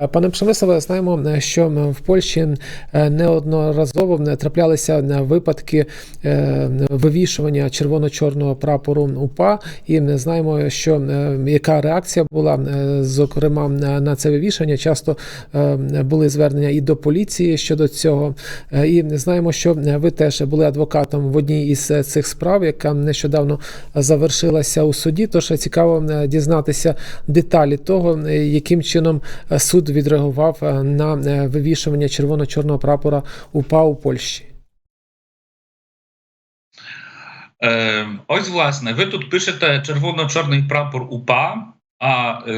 Е, Пане Przemysławie, знаємо, е, що м, в Польщі е, неодноразово е, траплялися е, випадки е, вивішування червоно-чорного прапору УПА, і е, знаємо, що е, яка реакція була, е, зокрема на це вивішення. Часто е, були звернення і до поліції щодо цього. Е, І знаємо, що е, ви теж були адвокатом в одній із е, цих справ, яка нещодавно завершилася у суді. Тож цікаво е, дізнатися деталі того, е, яким чином е, відреагував е, на е, вивішування червоно-чорного прапора УПА у Польщі. Е, ось, власне, ви тут пишете червоно-чорний прапор УПА. А е,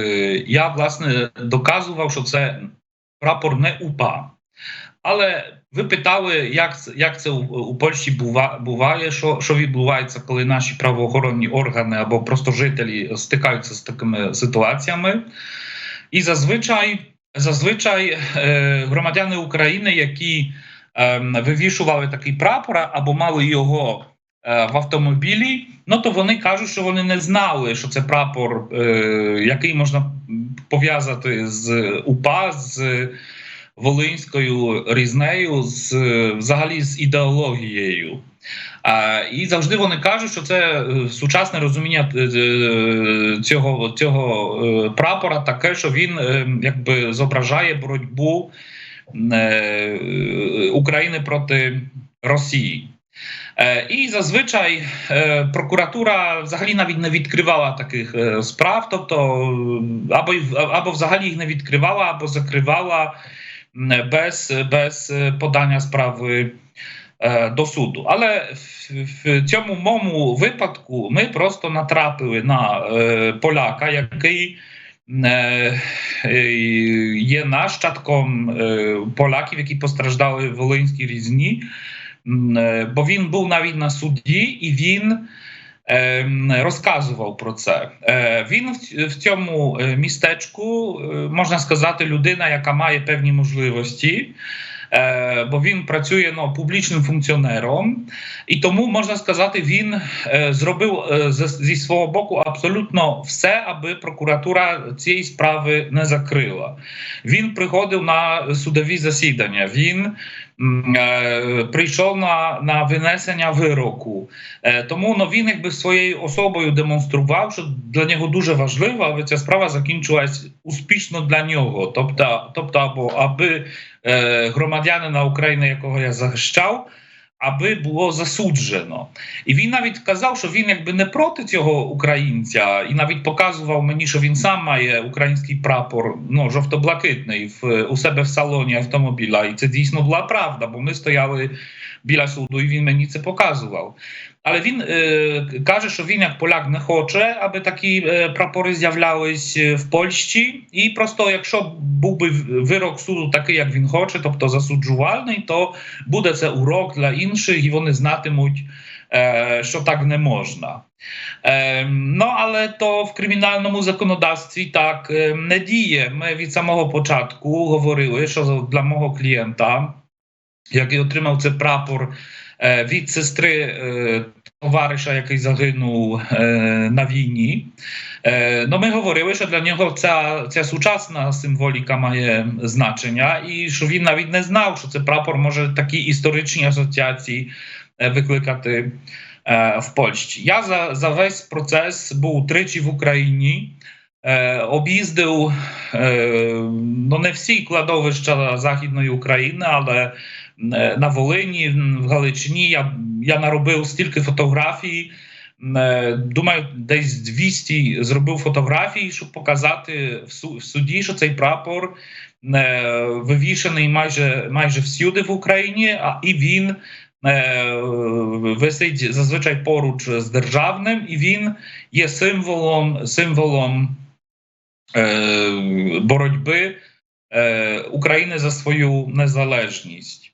я, власне, доказував, що це прапор не УПА. Але ви питали, як як це у, у Польщі бува, буває, що, що відбувається, коли наші правоохоронні органи або просто жителі стикаються з такими ситуаціями. І зазвичай, зазвичай е, громадяни України, які е, вивішували такий прапор або мали його е, в автомобілі, ну то вони кажуть, що вони не знали, що це прапор, е, який можна пов'язати з УПА, з волинською різнею, з взагалі з ідеологією. І завжди вони кажуть, що це е, сучасне розуміння е, цього, цього е, прапора таке, що він е, якби зображає боротьбу е, України проти Росії. Е, І зазвичай е, прокуратура взагалі навіть не відкривала таких е, справ, тобто е, або або взагалі їх не відкривала, або закривала без, без е, подання справи е, до суду. Але в, цьому моєму випадку ми просто натрапили на е, поляка, який е, е, є нащадком е, поляків, які постраждали в Волинській різні. Е, Бо він був навіть на суді, і він розказував про це. Е, Він в цьому е, містечку, е, можна сказати, людина, яка має певні можливості. Е, Бо він працює ну, публічним функціонером, і тому можна сказати, він е, зробив е, зі свого боку абсолютно все, аби прокуратура цієї справи не закрила. Він приходив на судові засідання. Він прийшов на, на винесення вироку. Е, тому новіник би своєю особою демонстрував, що для нього дуже важливо, аби ця справа закінчилась успішно для нього. Тобто, тобто або аби е, громадянина України, якого я захищав. Аби було засуджено, і він навіть казав, що він якби не проти цього українця, і навіть показував мені, що він сам має український прапор, ну жовто-блакитний в у себе в салоні автомобіля. І це дійсно була правда, бо ми стояли біля суду, і він мені це показував. Але він е, каже, що він як поляк не хоче, аби такі е, прапори з'являлись в Польщі. І просто, якщо був би вирок суду такий, як він хоче, тобто засуджувальний, то буде це урок для інших, і вони знатимуть, е, що так не можна. Е, ну, але то в кримінальному законодавстві так е, не діє. Ми від самого початку говорили, що для мого клієнта, який отримав цей прапор е, від сестри е, товариша, який загинув е, на війні. Е, ну, ми говорили, що для нього ця, ця сучасна символіка має значення, і що він навіть не знав, що цей прапор може такі історичні асоціації е, викликати е, в Польщі. Я за, за весь процес був тричі в Україні. Е, об'їздив е, ну не всі кладовища Західної України, але е, на Волині, в Галичині я, я наробив стільки фотографій. Е, Думаю, десь 200 зробив фотографій, щоб показати в суді, що цей прапор е, вивішений майже майже всюди в Україні, а і він е, висить зазвичай поруч з державним, і він є символом символом е, боротьби е, України за свою незалежність.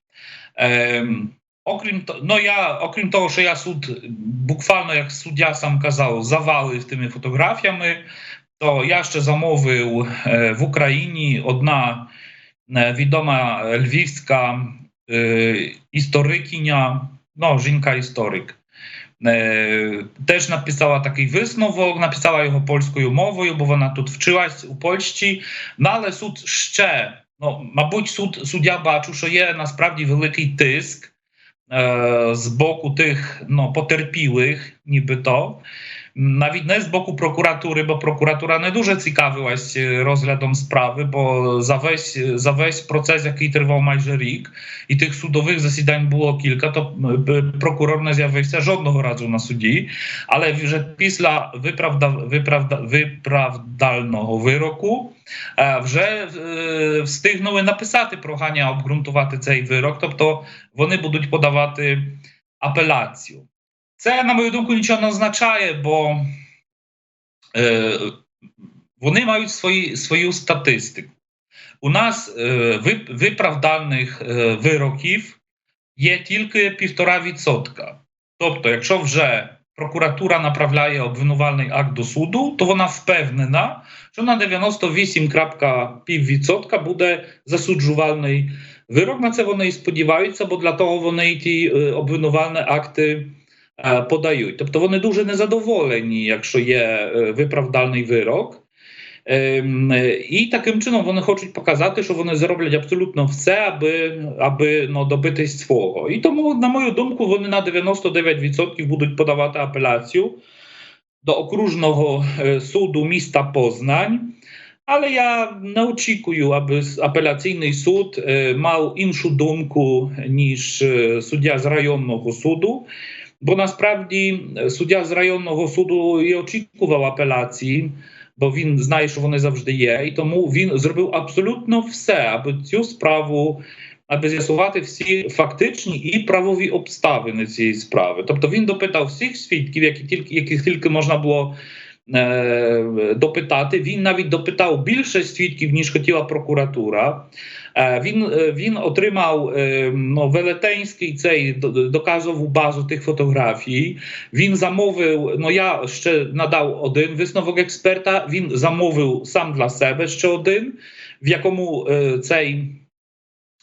Е, окрім, то- ну, я, окрім того, що я суд буквально, як суддя сам казав, завалив тими фотографіями, то я ще замовив е, в Україні одна е, відома львівська е, історикиня, ну, жінка-історик. Е, теж написала такий висновок, написала його польською мовою, бо вона тут вчилась у Польщі. Ну, але суд ще, ну, мабуть, суд, суддя бачив, що є насправді великий тиск е, з боку тих ну, потерпілих, нібито. Навіть не з боку прокуратури, бо прокуратура не дуже цікавилась е, розглядом справи, бо за весь, за весь процес, який тривав майже рік, і тих судових засідань було кілька, то е, прокурор не з'явився жодного разу на суді. Але вже після виправда, виправда, виправдального вироку е, вже е, встигнули написати прохання обґрунтувати цей вирок, тобто вони будуть подавати апеляцію. Це, на мою думку, нічого не означає, бо е, вони мають свої, свою статистику. У нас е, вип- виправдальних е, вироків є тільки півтора відсотка. Тобто, якщо вже прокуратура направляє обвинувальний акт до суду, то вона впевнена, що на 98,5% буде засуджувальний вирок. На це вони і сподіваються, бо для того вони і ті е, обвинувальні акти е, подають. Тобто вони дуже незадоволені, якщо є е, виправдальний вирок. Ем, е, І таким чином вони хочуть показати, що вони зроблять абсолютно все, аби, аби ну, добитись свого. І тому, на мою думку, вони на 99% будуть подавати апеляцію до окружного е, суду міста Познань. Але я не очікую, аби апеляційний суд е, мав іншу думку, ніж е, суддя з районного суду. Бо насправді е, суддя з районного суду і очікував апеляції, бо він знає, що вони завжди є, і тому він зробив абсолютно все, аби цю справу, аби з'ясувати всі фактичні і правові обставини цієї справи. Тобто він допитав всіх свідків, які тільки яких тільки можна було. Е, Допитати він навіть допитав більше свідків, ніж хотіла прокуратура. Е, Він, е, він отримав ну, велетенський цей доказову базу тих фотографій. Він замовив. Ну я ще надав один висновок експерта. Він замовив сам для себе ще один, в якому цей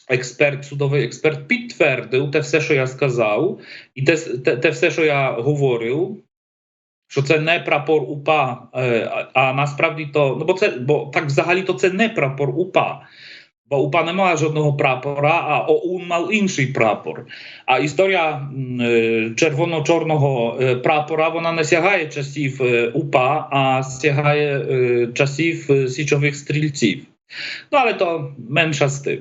експерт, судовий експерт, підтвердив те все, що я сказав, і те, те, те все, що я говорив. Що це не прапор УПА, е, а, насправді то, ну бо це, бо так взагалі то це не прапор УПА. Бо УПА не мала жодного прапора, а ОУН мав інший прапор. А історія е, червоно-чорного е, прапора вона не сягає часів УПА, а сягає часів січових стрільців. Ну, але то менша з тим.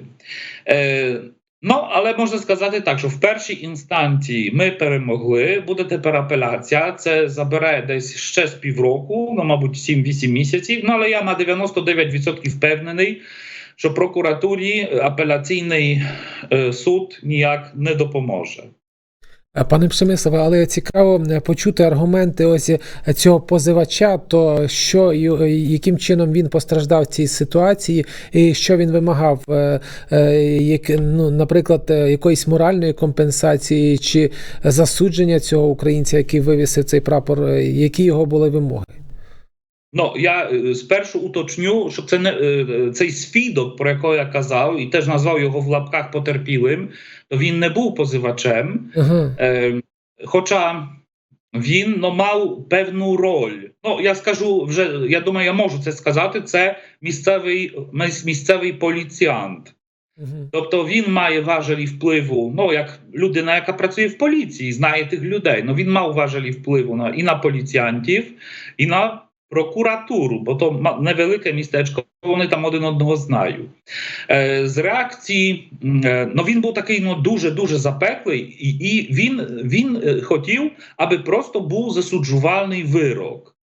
Ну, але можна сказати так, що в першій інстанції ми перемогли, буде тепер апеляція. Це забере десь ще з півроку, ну, мабуть, 7-8 місяців. Ну, але я на 99% впевнений, що прокуратурі апеляційний е, суд ніяк не допоможе. Е, Пане Пшемиславе, але цікаво е, почути аргументи ось е, цього позивача, то що яким чином він постраждав в цій ситуації, і що він вимагав, як, ну, наприклад, якоїсь моральної компенсації чи засудження цього українця, який вивісив цей прапор, які його були вимоги? Ну, я е, спершу уточню, що це не е, цей свідок, про якого я казав, і теж назвав його в лапках потерпілим, то він не був позивачем. Ага. Е, хоча він ну, мав певну роль. Ну, я скажу вже, я думаю, я можу це сказати. Це місцевий, міс- місцевий поліціант. Тобто він має важелі впливу, ну як людина, яка працює в поліції, знає тих людей. Ну він мав важелі впливу на і на поліціянтів, і на прокуратуру, бо то невелике містечко, вони там один одного знають. Е, з реакції, е, ну він був такий ну дуже дуже запеклий, і, і він, він е, хотів, аби просто був засуджувальний вирок.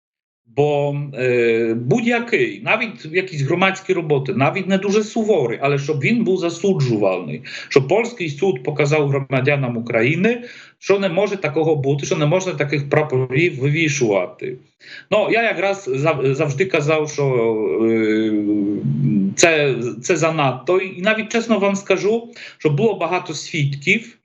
Бо е, будь-який, навіть якісь громадські роботи, навіть не дуже суворий, але щоб він був засуджувальний, щоб польський суд показав громадянам України, що не може такого бути, що не можна таких прапорів вивішувати. Ну я якраз завжди казав, що е, це, це занадто, і навіть чесно вам скажу, що було багато свідків.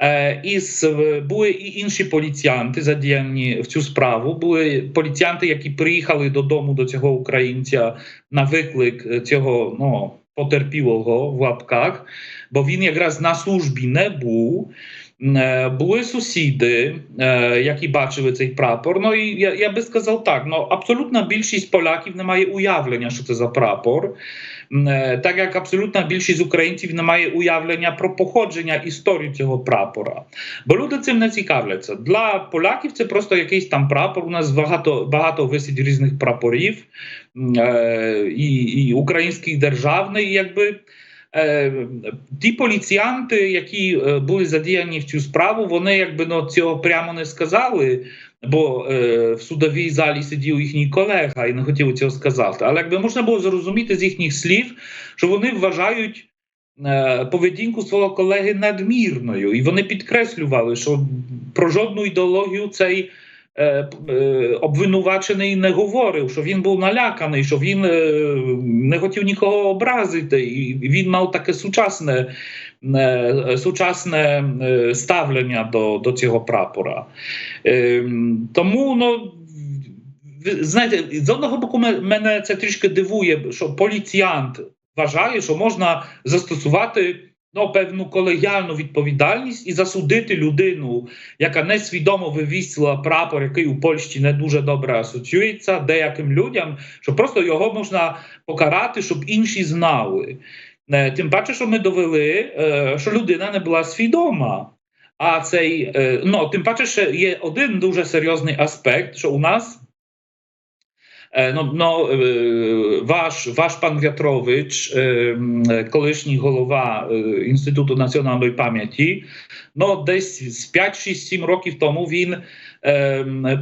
Е, е, були і інші поліціянти задіяні в цю справу. Були поліціянти, які приїхали додому до цього українця на виклик е, цього ну, потерпілого в лапках, бо він якраз на службі не був. Е, Були сусіди, які бачили цей прапор. Ну і я, я би сказав так: ну абсолютна більшість поляків не має уявлення, що це за прапор. Е, Так як абсолютна більшість українців не має уявлення про походження історію цього прапора. Бо люди цим не цікавляться. Для поляків це просто якийсь там прапор. У нас багато багато висить різних прапорів, е, і, і український державний, якби. Е, ті поліціянти, які були задіяні в цю справу, вони якби ну, цього прямо не сказали, бо е, в судовій залі сидів їхній колега і не хотів цього сказати. Але якби можна було зрозуміти з їхніх слів, що вони вважають е, поведінку свого колеги надмірною, і вони підкреслювали, що про жодну ідеологію цей. Обвинувачений не говорив, що він був наляканий, що він не хотів нікого образити, і він мав таке сучасне, сучасне ставлення до, до цього прапора. Тому, ну, знаєте, з одного боку, мене це трішки дивує, що поліціянт вважає, що можна застосувати ну, певну колегіальну відповідальність і засудити людину, яка несвідомо вивісила прапор, який у Польщі не дуже добре асоціюється деяким людям, що просто його можна покарати, щоб інші знали. Е, Тим паче, що ми довели, е, що людина не була свідома. А цей, е, ну, тим паче, ще є один дуже серйозний аспект, що у нас No, no, е, ваш, ваш пан В'ятрович, е, м, колишній голова е, Інституту національної пам'яті, ну, десь з 5-6-7 років тому він е, м,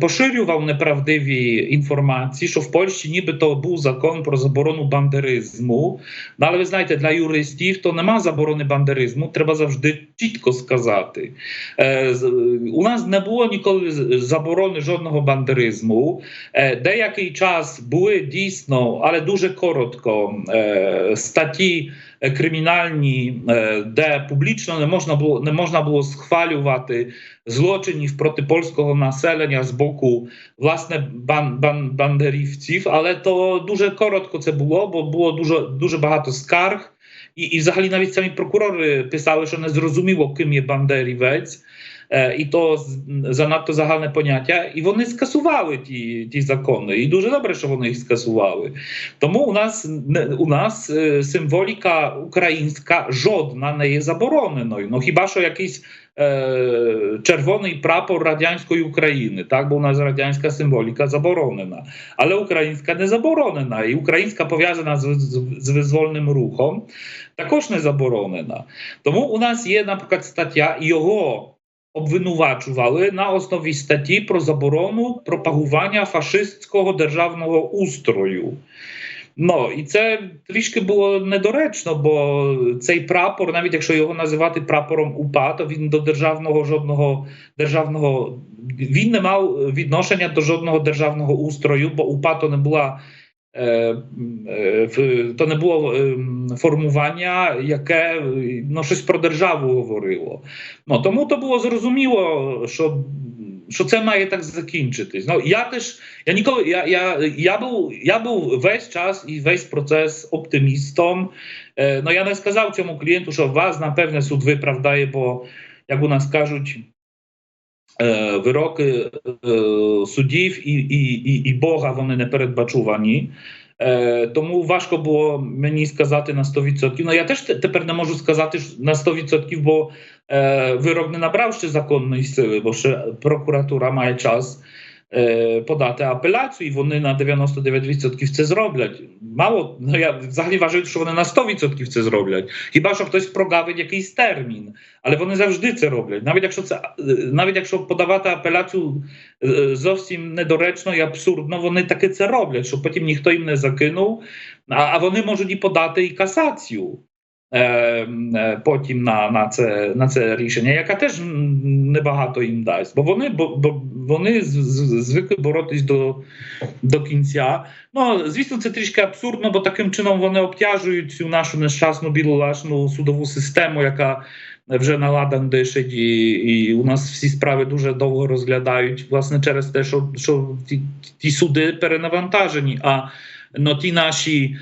поширював неправдиві інформації, що в Польщі нібито був закон про заборону бандеризму. Ну, але ви знаєте, для юристів то нема заборони бандеризму, треба завжди чітко сказати. Е, У нас не було ніколи заборони жодного бандеризму. Е, Деякий час були дійсно, але дуже коротко, е, статті кримінальні, е, де публічно не можна було не можна було схвалювати злочинів проти польського населення з боку власне бан, бан, бандерівців, але то дуже коротко це було, бо було дуже дуже багато скарг. І, і взагалі навіть самі прокурори писали, що не зрозуміло, ким є бандерівець. І то занадто загальне поняття, і вони скасували ті, ті закони. І дуже добре, що вони їх скасували. Тому у нас у нас символіка українська жодна не є забороненою. Ну хіба що якийсь червоний прапор радянської України, так бо у нас радянська символіка заборонена, але українська не заборонена, і українська пов'язана з, з, з визвольним рухом також не заборонена. Тому у нас є, наприклад, стаття його. Обвинувачували на основі статті про заборону пропагування фашистського державного устрою. Ну і це трішки було недоречно, бо цей прапор, навіть якщо його називати прапором УПА, то він до державного жодного державного він не мав відношення до жодного державного устрою, бо УПА то не була. Е, е, в- То не було ем, формування, яке е, ну, щось про державу говорило. Ну тому то було зрозуміло, що, що це має так закінчитись. Ну я теж я ніколи я, я, я був я був весь час і весь процес оптимістом. Е, ну я не сказав цьому клієнту, що вас напевне суд виправдає, бо як у нас кажуть. Е, Вироки е, судів і, і, і, і Бога вони не передбачувані. Е, тому важко було мені сказати на 100%. Ну я теж тепер не можу сказати на 100%, бо вирок не набрав ще законної сили, бо ще прокуратура має час подати апеляцію, і вони на 99% це зроблять. Мало, ну я взагалі вважаю, що вони на 100% це зроблять. Хіба що хтось прогавить якийсь термін, але вони завжди це роблять. Навіть якщо це е, навіть якщо подавати апеляцію е, зовсім недоречно і абсурдно, вони таки це роблять, щоб потім ніхто їм не закинув. А, а вони можуть і подати і касацію. Е, е, Потім на, на, це, на це рішення, яка теж небагато їм дасть, бо вони бо, бо вони звикли боротись до, до кінця. Ну звісно, це трішки абсурдно, бо таким чином вони обтяжують цю нашу нещасну білолашну судову систему, яка вже на ладан дишить, і, і у нас всі справи дуже довго розглядають, власне, через те, що, що ті, ті суди перенавантажені. А ну, ті наші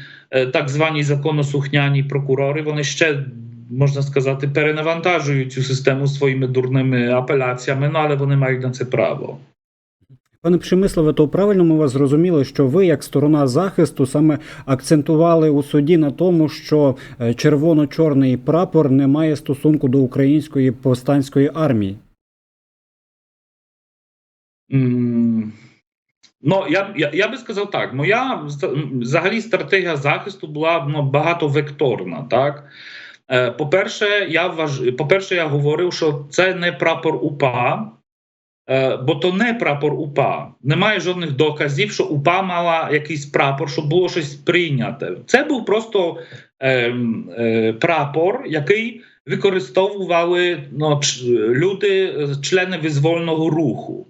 так звані законосухняні прокурори, вони ще можна сказати, перенавантажують цю систему своїми дурними апеляціями, ну але вони мають на це право. Пане Пшемислове, то правильно ми вас зрозуміли, що ви, як сторона захисту, саме акцентували у суді на тому, що е, червоно-чорний прапор не має стосунку до української повстанської армії. М, Ну, я, я, я би сказав так: моя взагалі стратегія захисту була ну, багатовекторна. Так? Е, По-перше, я вваж... По-перше, я говорив, що це не прапор УПА, е, бо то не прапор УПА. Немає жодних доказів, що УПА мала якийсь прапор, щоб було щось прийняте. Це був просто е, е, прапор, який використовували ну, люди, е, члени визвольного руху.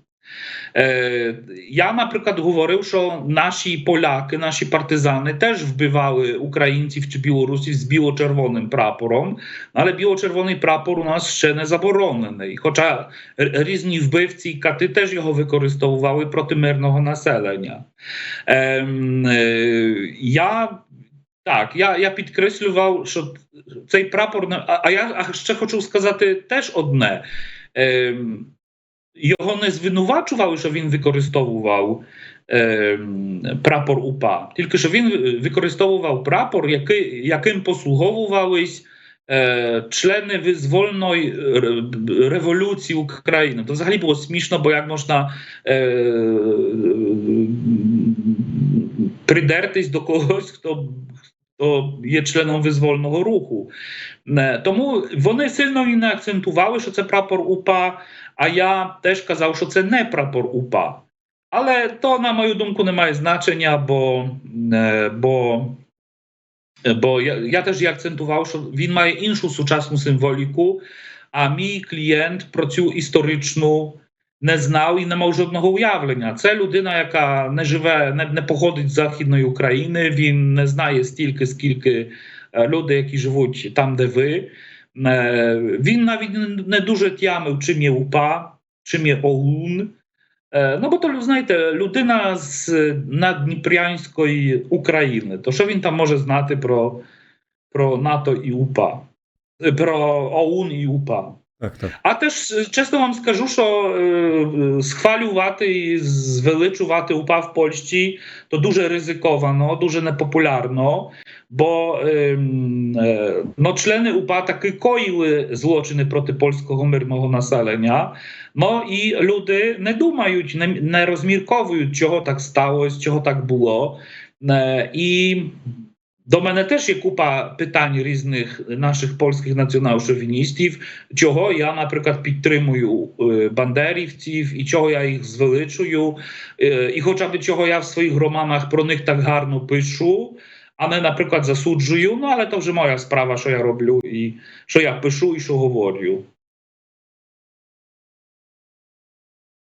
Я, наприклад, говорив, що наші поляки, наші партизани теж вбивали українців чи білорусів з біло-червоним прапором, але біло-червоний прапор у нас ще не заборонений. Хоча різні вбивці і кати теж його використовували проти мирного населення. Я так, я, я підкреслював, що цей прапор. А, а я ще хочу сказати теж одне. Його не звинувачували, що він використовував ем, прапор УПА, тільки що він використовував прапор, який, яким послуговувались е, члени визвольної революції України. То взагалі було смішно, бо як можна е, придертись до когось, хто, хто є членом визвольного руху. Не, Тому вони сильно і не акцентували, що це прапор УПА. А я теж казав, що це не прапор УПА. Але то, на мою думку, не має значення, бо, е, бо, е, бо я, я теж і акцентував, що він має іншу сучасну символіку, а мій клієнт про цю історичну не знав і не мав жодного уявлення. Це людина, яка не живе, не, не походить з Західної України, він не знає стільки, скільки е, люди, які живуть там, де ви. Е, Він навіть не- дуже тямив, чим є УПА, чим є ОУН. Е, Ну, бо то, знаєте, людина з наддніпрянської України. То що він там може знати про, про НАТО і УПА, про ОУН і УПА? Так, так. А теж е, чесно вам скажу, що е, е, схвалювати і звеличувати УПА в Польщі то дуже ризиковано, дуже непопулярно, бо ем, е, no, члени УПА таки коїли злочини проти польського мирного населення. Ну і люди не думають, не, не розмірковують, чого так сталося, чого так було. Е, і до мене теж є купа питань різних наших польських націонал-шовіністів, чого я, наприклад, підтримую е, бандерівців і чого я їх звеличую, е, і хоча б чого я в своїх романах про них так гарно пишу, а не, наприклад, засуджую. Ну, але то вже моя справа, що я роблю, і що я пишу і що говорю.